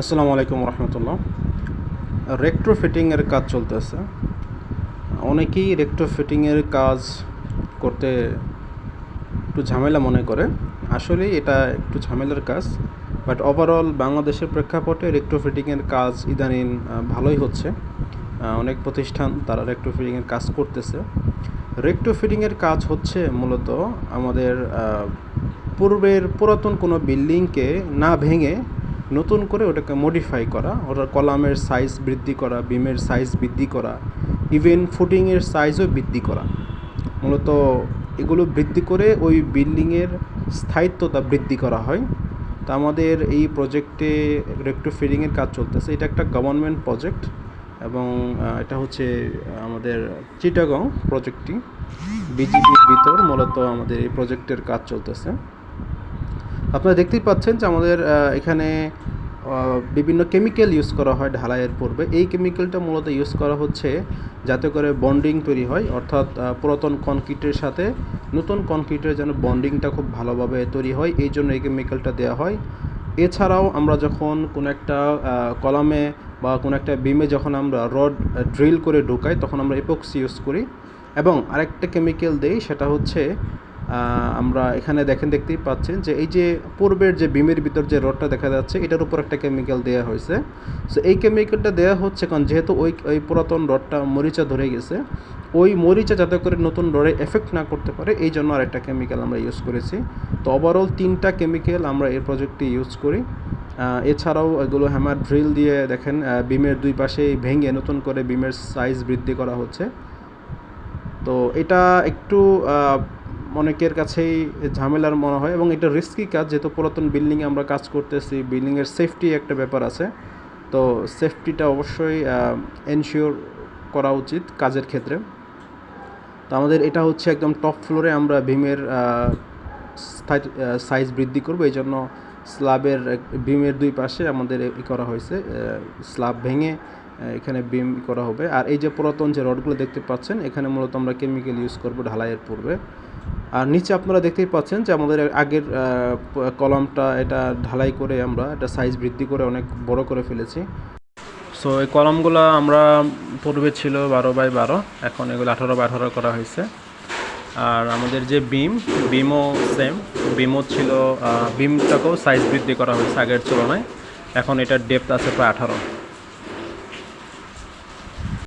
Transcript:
আসসালামু আলাইকুম রহমতুল্লাহ। রেক্ট্রো ফিটিংয়ের কাজ চলতেছে। অনেকেই রেক্ট্রো ফিটিংয়ের কাজ করতে একটু ঝামেলা মনে করে। আসলে এটা একটু ঝামেলার কাজ বাট ওভারঅল বাংলাদেশের প্রেক্ষাপটে রেক্ট্রো ফিটিংয়ের কাজ ইদানিং ভালোই হচ্ছে। অনেক প্রতিষ্ঠান তারা রেক্ট্রো ফিটিংয়ের কাজ করতেছে। রেক্ট্রো ফিটিংয়ের কাজ হচ্ছে মূলত আমাদের পূর্বের পুরাতন কোনো বিল্ডিংকে না ভেঙে নতুন করে ওটাকে মডিফাই করা ওটার কলামের সাইজ বৃদ্ধি করা বিমের সাইজ বৃদ্ধি করা ইভেন ফুটিংয়ের সাইজও বৃদ্ধি করা। মূলত এগুলো বৃদ্ধি করে ওই বিল্ডিংয়ের স্থায়িত্বতা বৃদ্ধি করা হয়। তা আমাদের এই প্রজেক্টে রেক্টো ফিডিংয়ের কাজ চলতেছে। এটা একটা গভর্নমেন্ট প্রজেক্ট এবং এটা হচ্ছে আমাদের চিটাগং প্রজেক্টটি বিজিবির ভিতর মূলত আমাদের এই প্রজেক্টের কাজ চলতেছে। আপনারা দেখতেই পাচ্ছেন যে আমাদের এখানে বিভিন্ন কেমিক্যাল ইউজ করা হয় ঢালাইয়ের পূর্বে। এই কেমিক্যালটা মূলত ইউজ করা হচ্ছে যাতে করে বন্ডিং তৈরি হয়, অর্থাৎ পুরাতন কনক্রিটের সাথে নতুন কনক্রিটের যেন বন্ডিংটা খুব ভালোভাবে তৈরি হয়, এই জন্য এই কেমিক্যালটা দেওয়া হয়। এছাড়াও আমরা যখন কোনো একটা কলামে বা কোনো একটা বিমে যখন আমরা রড ড্রিল করে ঢুকাই, তখন আমরা এপক্সি ইউজ করি। এবং আরেকটা কেমিক্যাল দেই, সেটা হচ্ছে আমরা এখানে দেখেন, দেখতেই পাচ্ছেন যে এই যে পূর্বের যে বিমের ভিতর যে রডটা দেখা যাচ্ছে, এটার উপর একটা কেমিক্যাল দেওয়া হয়েছে। সো এই কেমিক্যালটা দেওয়া হচ্ছে কারণ যেহেতু ওই ওই পুরাতন রডটা মরিচা ধরে গেছে, ওই মরিচা যাতে করে নতুন রডে এফেক্ট না করতে পারে, এই জন্য আরেকটা কেমিক্যাল আমরা ইউজ করেছি। তো ওভারঅল তিনটা কেমিক্যাল আমরা এই প্রজেক্টে ইউজ করি। এছাড়াও এগুলো হ্যামার ড্রিল দিয়ে দেখেন বিমের দুই পাশে ভেঙে নতুন করে বিমের সাইজ বৃদ্ধি করা হচ্ছে। তো এটা একটু অনেকের কাছেই ঝামেলার মনে হয় এবং এটা রিস্কি কাজ, যেহেতু পুরাতন বিল্ডিংয়ে আমরা কাজ করতেছি বিল্ডিংয়ের সেফটি একটা ব্যাপার আছে। তো সেফটিটা অবশ্যই এনশিওর করা উচিত কাজের ক্ষেত্রে। তো আমাদের এটা হচ্ছে একদম টপ ফ্লোরে আমরা ভীমের সাইজ বৃদ্ধি করব। এই জন্য স্ল্যাবের বিমের দুই পাশে আমাদের ই করা হয়েছে স্ল্যাব ভেঙে এখানে বিম করা হবে। আর এই যে পুরাতন যে রডগুলো দেখতে পাচ্ছেন, এখানে মূলত আমরা কেমিক্যাল ইউজ করব ঢালাইয়ের পূর্বে। আর নিচে আপনারা দেখতেই পাচ্ছেন যে আমাদের আগের কলমটা এটা ঢালাই করে আমরা এটা সাইজ বৃদ্ধি করে অনেক বড় করে ফেলেছি। সো এই কলমগুলো আমরা পূর্বে ছিল বারো বাই বারো, এখন এগুলো আঠারো বাই আঠারো করা হয়েছে। আর আমাদের যে বিম বিমও সেম বিমও ছিল বিমটাকেও সাইজ বৃদ্ধি করা হয়েছে আগের তুলনায়। এখন এটার ডেপথ আছে প্রায় আঠারো।